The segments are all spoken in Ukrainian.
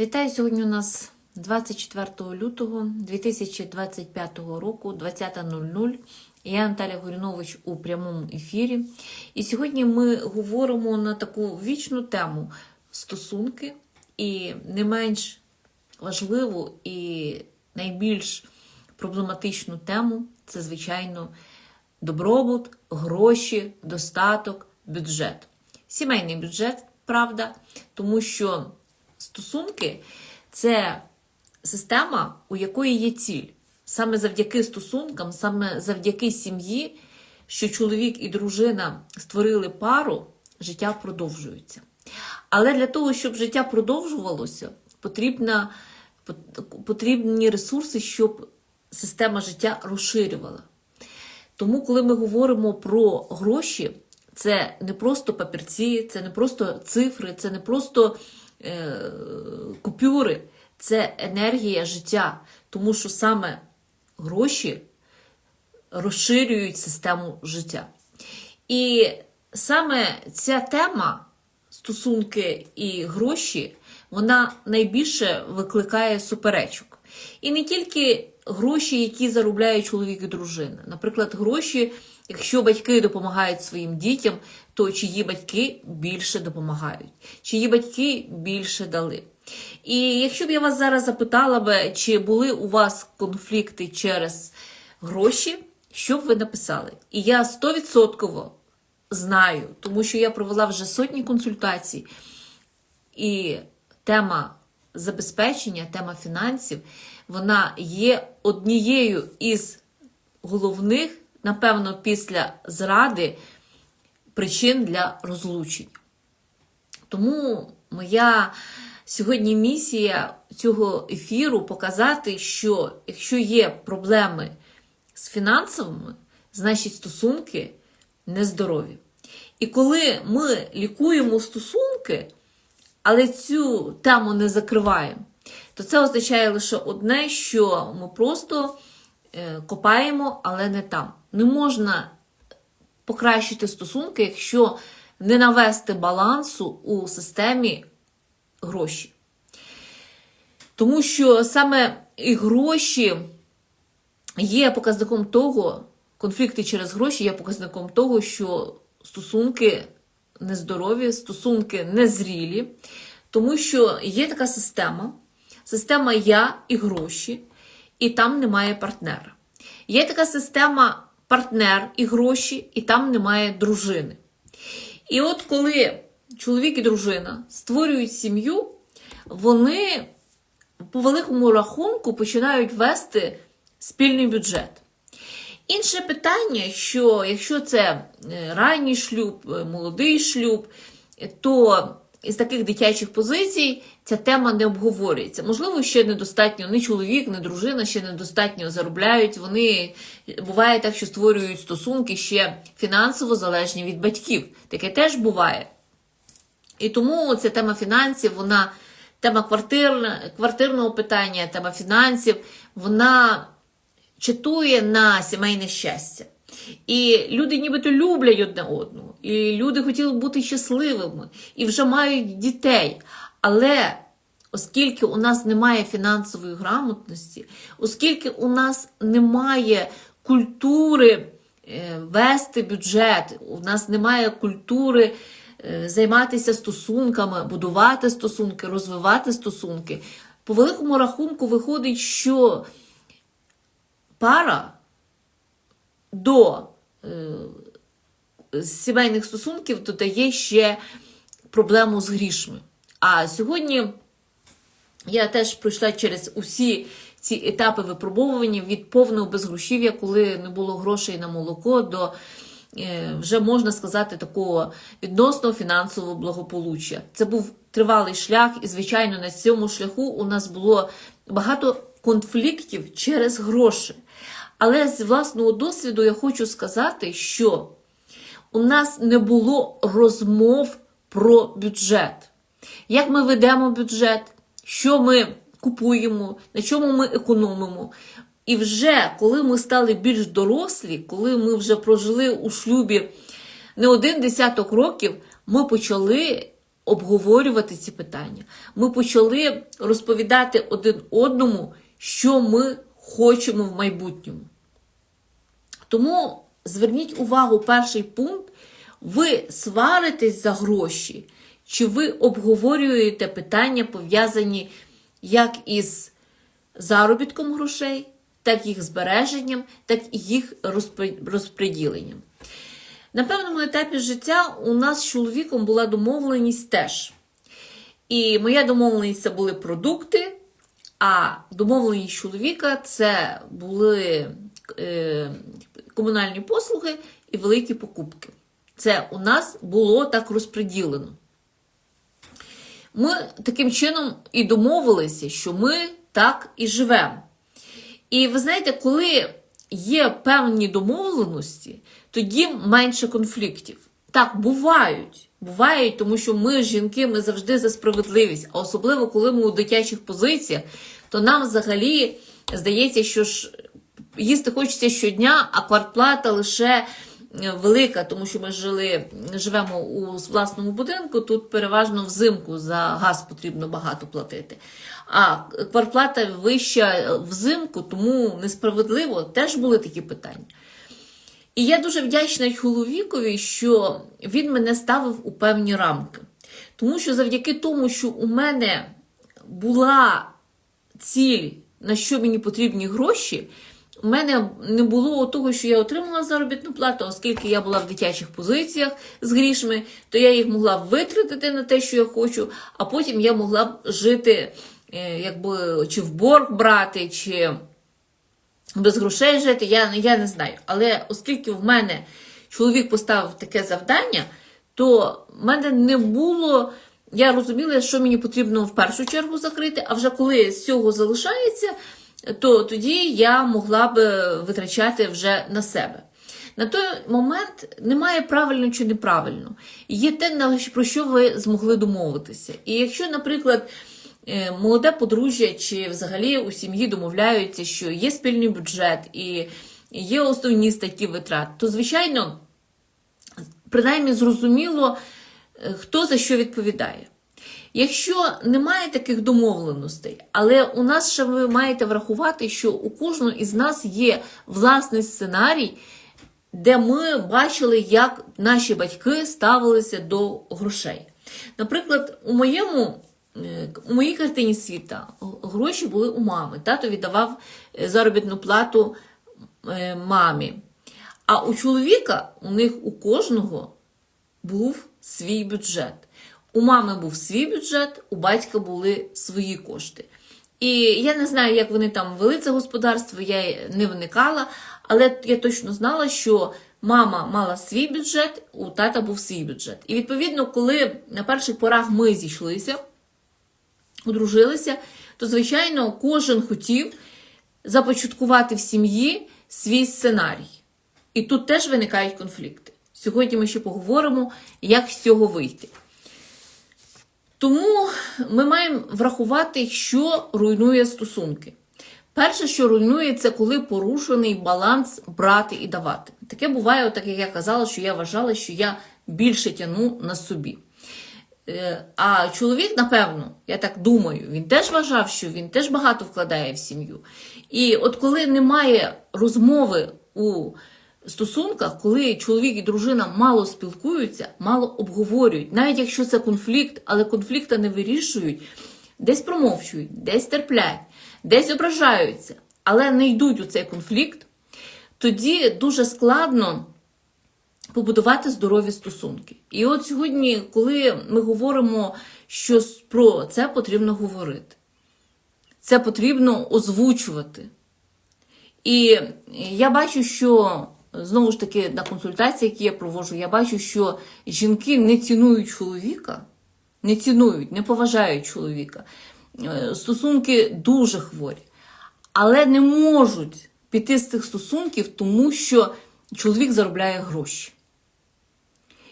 Вітаю сьогодні. У нас 24 лютого 2025 року, 20.00. Я Наталя Горінович у прямому ефірі. І сьогодні ми говоримо на таку вічну тему стосунки, і не менш важливу і найбільш проблематичну тему це, звичайно, добробут, гроші, достаток, бюджет. Сімейний бюджет, правда, тому що стосунки це система, у якої є ціль. Саме завдяки стосункам, саме завдяки сім'ї, що чоловік і дружина створили пару, життя продовжується. Але для того, щоб життя продовжувалося, потрібна, потрібні ресурси, щоб система життя розширювала. Тому, коли ми говоримо про гроші, це не просто папірці, це не просто цифри, це не просто купюри, це енергія життя. Тому що саме гроші розширюють систему життя. І саме ця тема, стосунки і гроші, вона найбільше викликає суперечок. І не тільки гроші, які заробляють чоловік і дружина. Наприклад, гроші, якщо батьки допомагають своїм дітям, то чиї батьки більше допомагають, чиї батьки більше дали. І якщо б я вас зараз запитала би, чи були у вас конфлікти через гроші, що б ви написали? І я стовідсотково знаю, тому що я провела вже сотні консультацій, і тема забезпечення, тема фінансів, вона є однією із головних, напевно, після зради причин для розлучень. Тому моя сьогодні місія цього ефіру показати, що якщо є проблеми з фінансовими, значить стосунки нездорові. І коли ми лікуємо стосунки, але цю тему не закриваємо, то це означає лише одне, що ми просто е, копаємо, але не там. Не можна покращити стосунки, якщо не навести балансу у системі гроші. Тому що саме і гроші є показником того, конфлікти через гроші є показником того, що стосунки нездорові, стосунки незрілі, тому що є така система, система я і гроші, і там немає партнера. Є така система партнер і гроші, і там немає дружини. І от коли чоловік і дружина створюють сім'ю, вони по великому рахунку починають вести спільний бюджет. Інше питання, що якщо це ранній шлюб, молодий шлюб, то із таких дитячих позицій ця тема не обговорюється. Можливо, ще недостатньо ні чоловік, ні дружина ще недостатньо заробляють. Вони буває так, що створюють стосунки ще фінансово залежні від батьків. Таке теж буває. І тому ця тема фінансів, вона тема квартирна, квартирного питання, тема фінансів, вона читує на сімейне щастя. І люди нібито люблять одне одного, і люди хотіли бути щасливими, і вже мають дітей. Але оскільки у нас немає фінансової грамотності, оскільки у нас немає культури вести бюджет, у нас немає культури займатися стосунками, будувати стосунки, розвивати стосунки, по великому рахунку виходить, що пара до е, сімейних стосунків додає ще проблему з грішми. А сьогодні я теж пройшла через усі ці етапи випробовування від повного безгрошів'я, коли не було грошей на молоко, до е, вже можна сказати такого відносного фінансового благополуччя. Це був тривалий шлях, і, звичайно, на цьому шляху у нас було багато конфліктів через гроші. Але з власного досвіду я хочу сказати, що у нас не було розмов про бюджет. Як ми ведемо бюджет, що ми купуємо, на чому ми економимо. І вже коли ми стали більш дорослі, коли ми вже прожили у шлюбі не один десяток років, ми почали обговорювати ці питання. Ми почали розповідати один одному, що ми хочемо в майбутньому. Тому зверніть увагу, перший пункт: ви сваритесь за гроші, чи ви обговорюєте питання, пов'язані як із заробітком грошей, так їх збереженням, так і їх розподіленням. На певному етапі життя у нас з чоловіком була домовленість теж. І моя домовленість це були продукти, а домовленість чоловіка це були е, комунальні послуги і великі покупки. Це у нас було так розподілено. Ми таким чином і домовилися, що ми так і живемо. І ви знаєте, коли є певні домовленості, тоді менше конфліктів. Так, бувають. Бувають, тому що ми, жінки, ми завжди за справедливість. А особливо, коли ми у дитячих позиціях, то нам взагалі здається, що ж їсти хочеться щодня, а квартплата лише е, велика, тому що ми жили, живемо у власному будинку, тут переважно взимку за газ потрібно багато платити. А квартплата вища взимку, тому несправедливо теж були такі питання. І я дуже вдячна чоловікові, що він мене ставив у певні рамки. Тому що завдяки тому, що у мене була ціль, на що мені потрібні гроші, у мене не було того, що я отримала заробітну плату, оскільки я була в дитячих позиціях з грішми, то я їх могла витратити на те, що я хочу, а потім я могла б жити, е, якби чи в борг брати, чи без грошей жити, я, я не знаю. Але оскільки в мене чоловік поставив таке завдання, то в мене не було. Я розуміла, що мені потрібно в першу чергу закрити, а вже коли з цього залишається, то тоді я могла б витрачати вже на себе. На той момент немає правильно чи неправильно. Є те, про що ви змогли домовитися. І якщо, наприклад, е, молоде подружжя чи взагалі у сім'ї домовляються, що є спільний бюджет і є основні статті витрат, то, звичайно, принаймні зрозуміло, е, хто за що відповідає. Якщо немає таких домовленостей, але у нас ще ви маєте врахувати, що у кожного із нас є власний сценарій, де ми бачили, як наші батьки ставилися до грошей. Наприклад, у моєму е, у моїй картині світа гроші були у мами. Тато віддавав е, заробітну плату е, мамі. А у чоловіка у них у кожного був свій бюджет. У мами був свій бюджет, у батька були свої кошти. І я не знаю, як вони там вели це господарство, я не вникала, але я точно знала, що мама мала свій бюджет, у тата був свій бюджет. І відповідно, коли на перших порах ми зійшлися, одружилися, то, звичайно, кожен хотів започаткувати в сім'ї свій сценарій. І тут теж виникають конфлікти. Сьогодні ми ще поговоримо, як з цього вийти. Тому ми маємо врахувати, що руйнує стосунки. Перше, що руйнує, це коли порушений баланс брати і давати. Таке буває, так як я казала, що я вважала, що я більше тяну на собі. Е, А чоловік, напевно, я так думаю, він теж вважав, що він теж багато вкладає в сім'ю. І от коли немає розмови у стосунках, коли чоловік і дружина мало спілкуються, мало обговорюють, навіть якщо це конфлікт, але конфлікта не вирішують, десь промовчують, десь терплять, десь ображаються, але не йдуть у цей конфлікт, тоді дуже складно побудувати здорові стосунки. І от сьогодні, коли ми говоримо, що про це потрібно говорити, це потрібно озвучувати. І я бачу, що знову ж таки на консультації, які я проводжу, я бачу, що жінки не цінують чоловіка, не цінують, не поважають чоловіка. Е, Стосунки дуже хворі, але не можуть піти з цих стосунків, тому що чоловік заробляє гроші.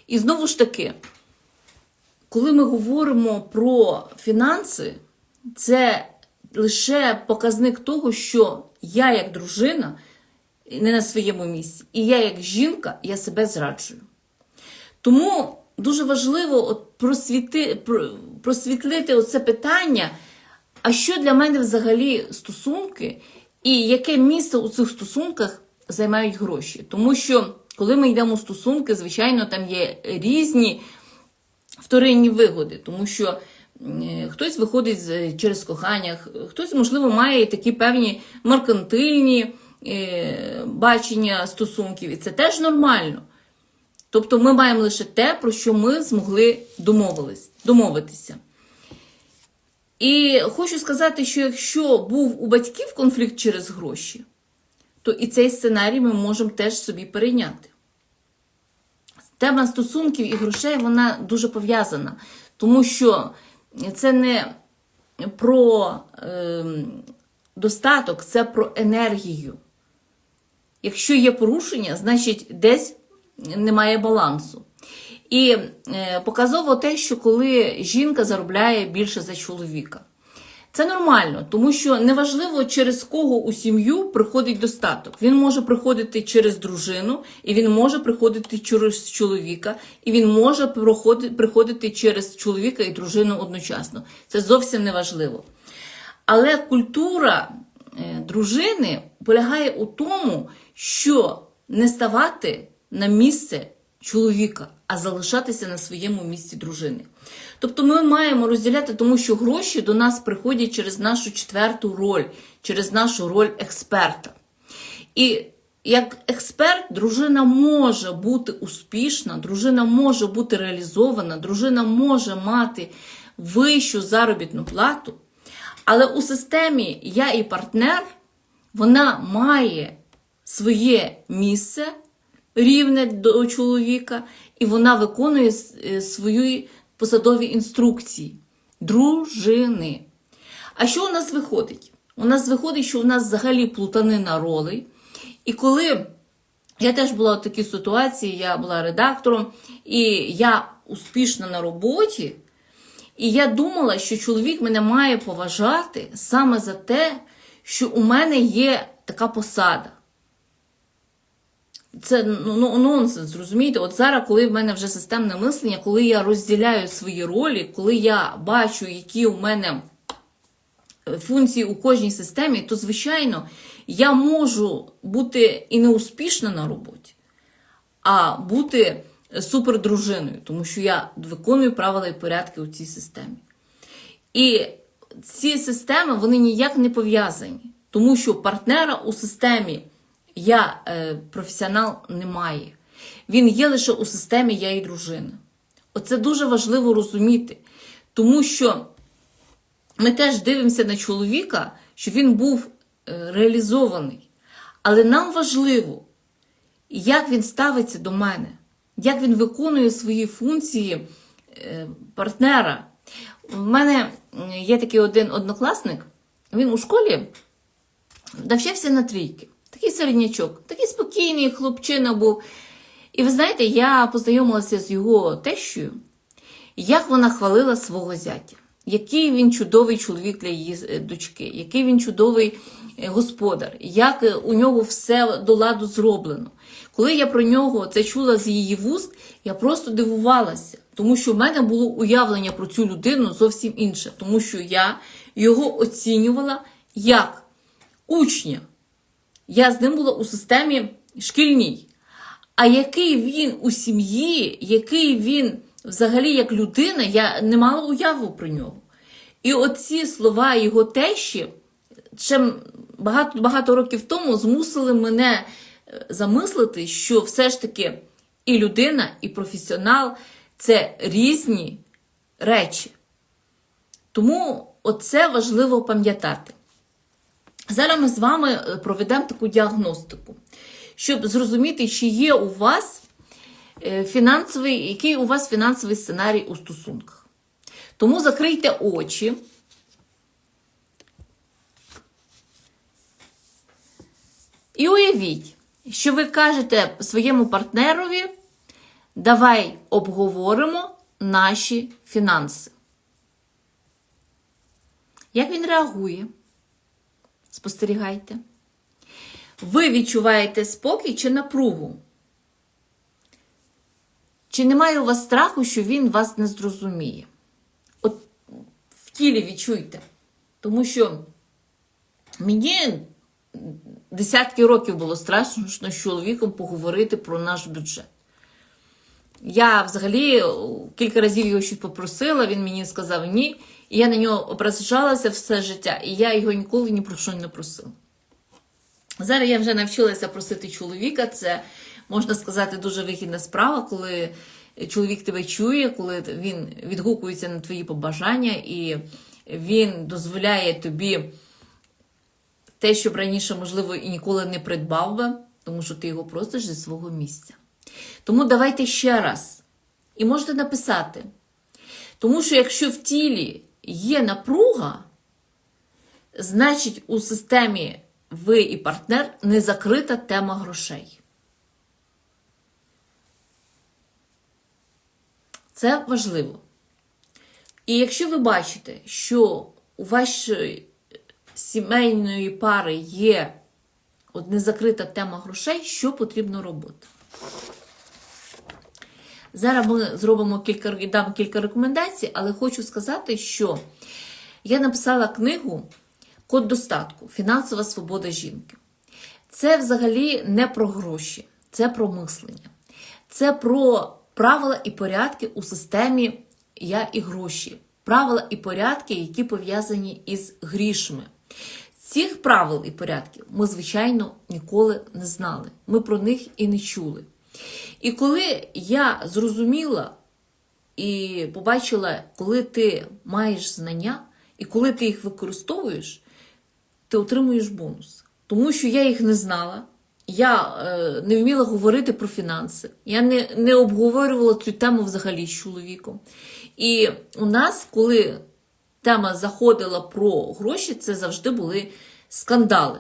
І знову ж таки, коли ми говоримо про фінанси, це лише показник того, що я, як дружина, не на своєму місці, і я, як жінка, я себе зраджую. Тому дуже важливо от просвіти, просвітлити оце питання, а що для мене взагалі стосунки, і яке місце у цих стосунках займають гроші. Тому що, коли ми йдемо у стосунки, звичайно, там є різні вторинні вигоди, тому що е, хтось виходить через кохання, хтось, можливо, має такі певні меркантильні е, бачення стосунків, і це теж нормально. Тобто ми маємо лише те, про що ми змогли домовитися. І хочу сказати, що якщо був у батьків конфлікт через гроші, то і цей сценарій ми можемо теж собі перейняти. Тема стосунків і грошей вона дуже пов'язана, тому що це не про ем, достаток, це про енергію. Якщо є порушення, значить десь немає балансу. І е, показово те, що коли жінка заробляє більше за чоловіка. Це нормально, тому що неважливо, через кого у сім'ю приходить достаток. Він може приходити через дружину, і він може приходити через чоловіка, і він може приходити через чоловіка і дружину одночасно. Це зовсім не важливо. Але культура е, дружини полягає у тому, що не ставати на місце чоловіка, а залишатися на своєму місці дружини. Тобто ми маємо розділяти, тому що гроші до нас приходять через нашу четверту роль, через нашу роль експерта. І як експерт, дружина може бути успішна, дружина може бути реалізована, дружина може мати вищу заробітну плату, але у системі я і партнер вона має своє місце рівне до чоловіка, і вона виконує е, свої посадові інструкції дружини. А що у нас виходить? У нас виходить, що у нас взагалі плутанина ролей. І коли я теж була в такій ситуації, я була редактором, і я успішна на роботі, і я думала, що чоловік мене має поважати саме за те, що у мене є така посада. Це ну, ну, нонсенс, розумієте? От зараз, коли в мене вже системне мислення, коли я розділяю свої ролі, коли я бачу, які у мене функції у кожній системі, то, звичайно, я можу бути і не успішна на роботі, а бути супердружиною, тому що я виконую правила і порядки у цій системі. І ці системи вони ніяк не пов'язані, тому що партнера у системі я е, професіонал немає. Він є лише у системі я і дружина. Оце дуже важливо розуміти, тому що ми теж дивимося на чоловіка, що він був е, реалізований. Але нам важливо, як він ставиться до мене, як він виконує свої функції е, партнера. У мене є такий один однокласник, він у школі навчався на трійки. Такий середнячок, такий спокійний хлопчина був. І ви знаєте, я познайомилася з його тещою, як вона хвалила свого зятя, який він чудовий чоловік для її е, дочки, який він чудовий е, господар, як е, у нього все до ладу зроблено. Коли я про нього це чула з її вуст, я просто дивувалася, тому що в мене було уявлення про цю людину зовсім інше, тому що я його оцінювала як учня. Я з ним була у системі шкільній. А який він у сім'ї, який він взагалі як людина, я не мала уяву про нього. І оці слова його тещі ще багато, багато років тому змусили мене е, замислити, що все ж таки і людина, і професіонал це різні речі. Тому оце важливо пам'ятати. Зараз ми з вами е, проведемо таку діагностику, щоб зрозуміти, чи є у вас е, фінансовий, який у вас фінансовий сценарій у стосунках. Тому закрийте очі. І уявіть, що ви кажете своєму партнерові, давай обговоримо наші фінанси. Як він реагує? Спостерігайте. Ви відчуваєте спокій чи напругу? Чи немає у вас страху, що він вас не зрозуміє? От в тілі відчуйте. Тому що мені десятки років було страшно з чоловіком поговорити про наш бюджет. Я взагалі кілька разів його щось попросила, він мені сказав ні. І я на нього ображалася все життя, і я його ніколи ні про що не просила. Зараз я вже навчилася просити чоловіка. Це, можна сказати, дуже вигідна справа, коли чоловік тебе чує, коли він відгукується на твої побажання, і він дозволяє тобі те, що б раніше, можливо, і ніколи не придбав би, тому що ти його просиш зі свого місця. Тому давайте ще раз. І можете написати. Тому що якщо в тілі є напруга, значить у системі ви і партнер не закрита тема грошей. Це важливо. І якщо ви бачите, що у вашої сімейної пари є от незакрита тема грошей, що потрібно робити? Зараз ми зробимо кілька дам кілька рекомендацій, але хочу сказати, що я написала книгу Код достатку Фінансова свобода жінки. Це взагалі не про гроші, це про мислення. Це про правила і порядки у системі Я і гроші. Правила і порядки, які пов'язані із грішми. Цих правил і порядків ми, звичайно, ніколи не знали. Ми про них і не чули. І коли я зрозуміла і побачила, коли ти маєш знання, і коли ти їх використовуєш, ти отримуєш бонус. Тому що я їх не знала, я е, не вміла говорити про фінанси, я не, не обговорювала цю тему взагалі з чоловіком. І у нас, коли тема заходила про гроші, це завжди були скандали.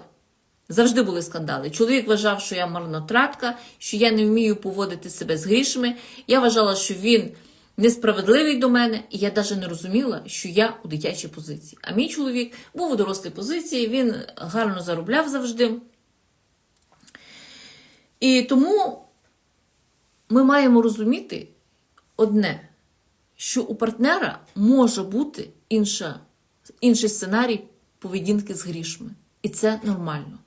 Завжди були скандали. Чоловік вважав, що я марнотратка, що я не вмію поводити себе з грішми. Я вважала, що він несправедливий до мене, і я навіть не розуміла, що я у дитячій позиції. А мій чоловік був у дорослій позиції, він гарно заробляв завжди. І тому ми маємо розуміти одне, що у партнера може бути інша, інший сценарій поведінки з грішми. І це нормально.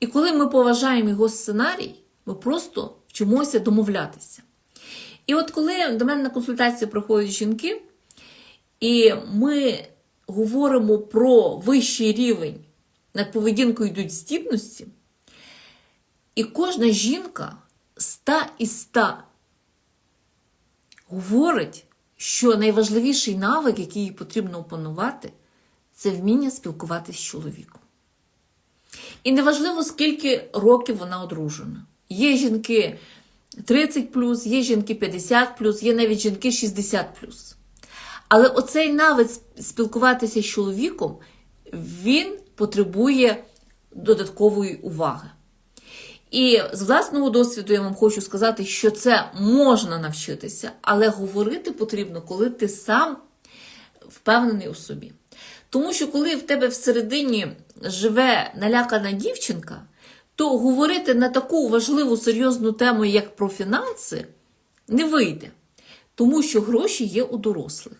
І коли ми поважаємо його сценарій, ми просто вчимося домовлятися. І от коли до мене на консультацію приходять жінки, і ми говоримо про вищий рівень над поведінкою йдуть здібності, і кожна жінка ста із ста говорить, що найважливіший навик, який їй потрібно опанувати, це вміння спілкуватися з чоловіком. І неважливо, скільки років вона одружена. Є жінки 30, є жінки 50, є навіть жінки 60. Але оцей навик спілкуватися з чоловіком, він потребує додаткової уваги. І з власного досвіду я вам хочу сказати, що це можна навчитися, але говорити потрібно, коли ти сам впевнений у собі. Тому що коли в тебе всередині живе налякана дівчинка, то говорити на таку важливу серйозну тему, як про фінанси, не вийде. Тому що гроші є у дорослих.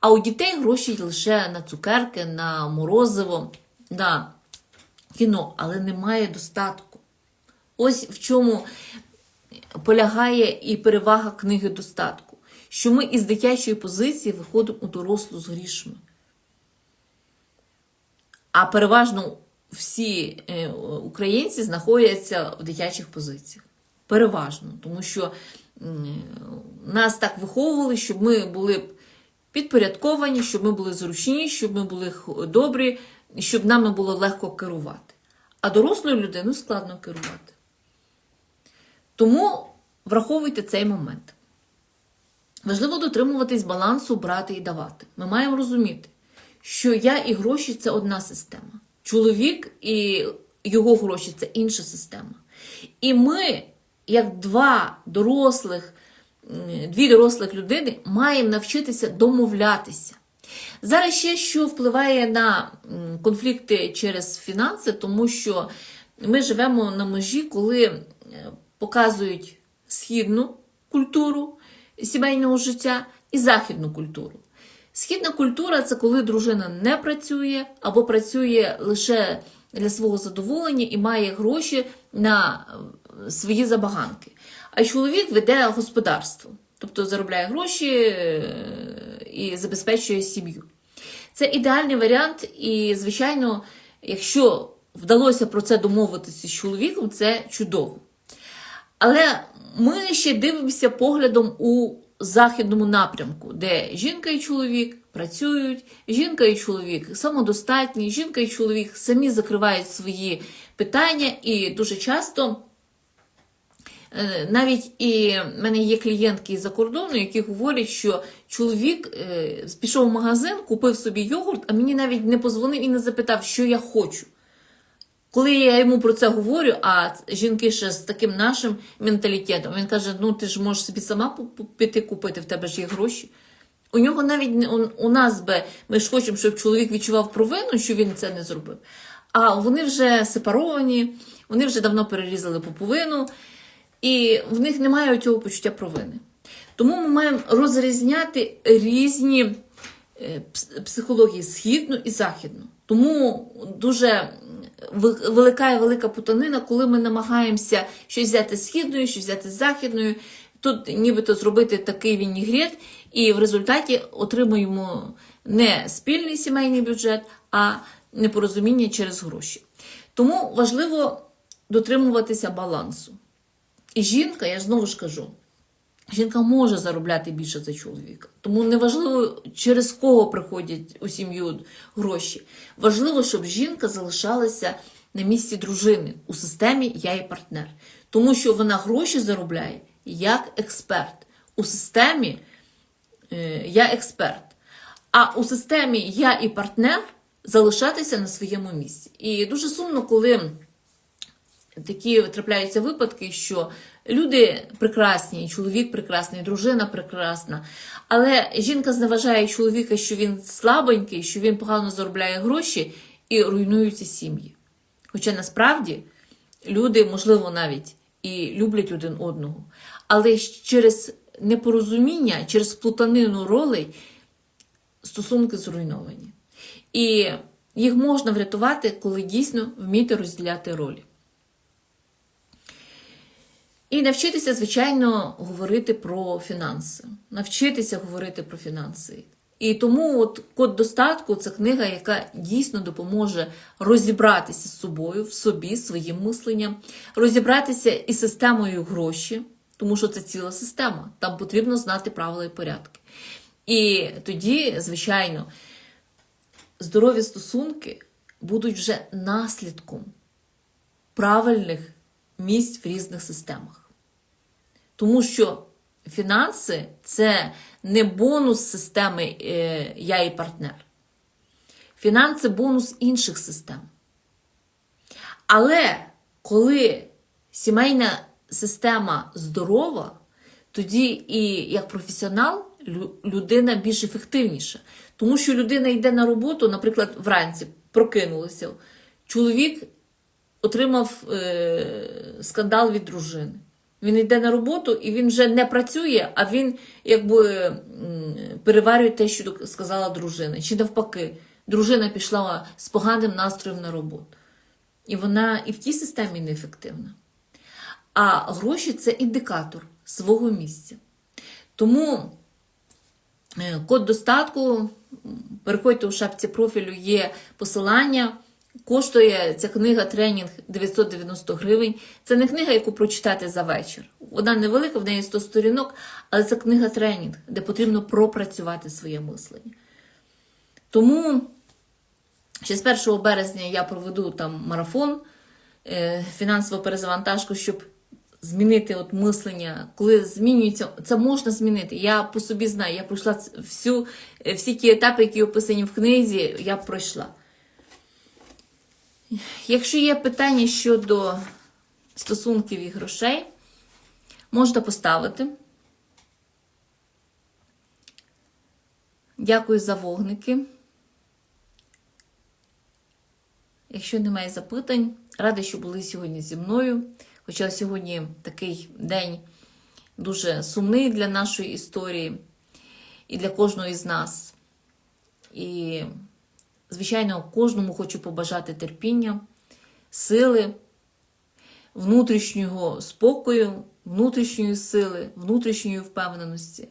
А у дітей гроші лише на цукерки, на морозиво, на кіно, але немає достатку. Ось в чому полягає і перевага книги достатку. Що ми із дитячої позиції виходимо у дорослу з грішми. А переважно всі е, українці знаходяться в дитячих позиціях. Переважно, тому що нас так виховували, щоб ми були підпорядковані, щоб ми були зручні, щоб ми були добрі, щоб нами було легко керувати. А дорослою людиною складно керувати. Тому враховуйте цей момент. Важливо дотримуватись балансу брати і давати. Ми маємо розуміти, що я і гроші це одна система. Чоловік і його гроші це інша система. І ми, як два дорослих, дві дорослих людини, маємо навчитися домовлятися. Зараз ще що впливає на конфлікти через фінанси, тому що ми живемо на межі, коли показують східну культуру сімейного життя і західну культуру. Східна культура це коли дружина не працює або працює лише для свого задоволення і має гроші на е, свої забаганки. А чоловік веде господарство, тобто заробляє гроші е, і забезпечує сім'ю. Це ідеальний варіант, і, звичайно, якщо вдалося про це домовитися з чоловіком, це чудово. Але ми ще дивимося поглядом у західному напрямку, де жінка і чоловік працюють, жінка і чоловік самодостатні, жінка і чоловік самі закривають свої питання, і дуже часто. Е, Навіть і в мене є клієнтки з-за кордону, які говорять, що чоловік е, пішов в магазин, купив собі йогурт, а мені навіть не позвонив і не запитав, що я хочу. Коли я йому про це говорю, а жінки ще з таким нашим менталітетом, він каже: ну ти ж можеш собі сама піти купити, в тебе ж є гроші. У нього навіть не у, нас би ми ж хочемо, щоб чоловік відчував провину, що він це не зробив. А вони вже сепаровані, вони вже давно перерізали поповину, і в них немає цього почуття провини. Тому ми маємо розрізняти різні е, психології східну і західну. Тому дуже велика велика путанина, коли ми намагаємося щось взяти з східною, щось взяти з західною, тут нібито зробити такий вінігрет, і в результаті отримуємо не спільний сімейний бюджет, а непорозуміння через гроші. Тому важливо дотримуватися балансу. І жінка, я знову ж кажу, Жінка може заробляти більше за чоловіка. Тому неважливо, через кого приходять у сім'ю гроші. Важливо, щоб жінка залишалася на місці дружини у системі Я і партнер. Тому що вона гроші заробляє як експерт. У системі е, я експерт. А у системі Я і партнер залишатися на своєму місці. І дуже сумно, коли такі трапляються випадки, що люди прекрасні, чоловік прекрасний, дружина прекрасна, але жінка зневажає чоловіка, що він слабенький, що він погано заробляє гроші і руйнуються сім'ї. Хоча насправді люди, можливо, навіть і люблять один одного, але через непорозуміння, через плутанину ролей стосунки зруйновані. І їх можна врятувати, коли дійсно вміти розділяти ролі. І навчитися, звичайно, говорити про фінанси. Навчитися говорити про фінанси. І тому от код достатку це книга, яка дійсно допоможе розібратися з собою, в собі, своїм мисленням, розібратися із системою гроші, тому що це ціла система. Там потрібно знати правила і порядки. І тоді, звичайно, здорові стосунки будуть вже наслідком правильних місць в різних системах. Тому що фінанси це не бонус системи е, я і партнер. Фінанси бонус інших систем. Але коли сімейна система здорова, тоді і як професіонал людина більш ефективніша. Тому що людина йде на роботу, наприклад, вранці прокинулася. Чоловік отримав е, скандал від дружини. Він йде на роботу і він вже не працює, а він якби переварює те, що сказала дружина. Чи навпаки, дружина пішла з поганим настроєм на роботу. І вона і в тій системі неефективна. А гроші це індикатор свого місця. Тому е, код достатку, переходьте у шапці профілю, є посилання. Коштує ця книга тренінг 990 гривень. Це не книга, яку прочитати за вечір. Вона невелика, в неї 100 сторінок, але це книга тренінг, де потрібно пропрацювати своє мислення. Тому ще з 1 березня я проведу там марафон, е, фінансову перезавантажку, щоб змінити от мислення. Коли змінюється, це можна змінити. Я по собі знаю, я пройшла всю, е, всі ті етапи, які описані в книзі, я пройшла. Якщо є питання щодо стосунків і грошей, можна поставити. Дякую за вогники. Якщо немає запитань, рада, що були сьогодні зі мною. Хоча сьогодні такий день дуже сумний для нашої історії і для кожного із нас. І, звичайно, кожному хочу побажати терпіння, сили, внутрішнього спокою, внутрішньої сили, внутрішньої впевненості.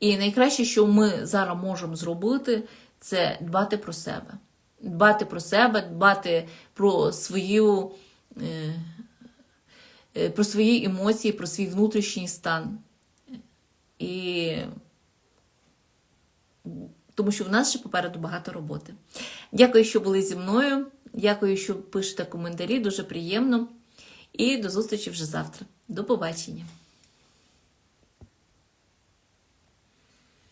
І найкраще, що ми зараз можемо зробити, це дбати про себе. Дбати про себе, дбати про свою. е, е, Про свої емоції, про свій внутрішній стан. І тому що в нас ще попереду багато роботи. Дякую, що були зі мною. Дякую, що пишете коментарі, дуже приємно. І до зустрічі вже завтра. До побачення!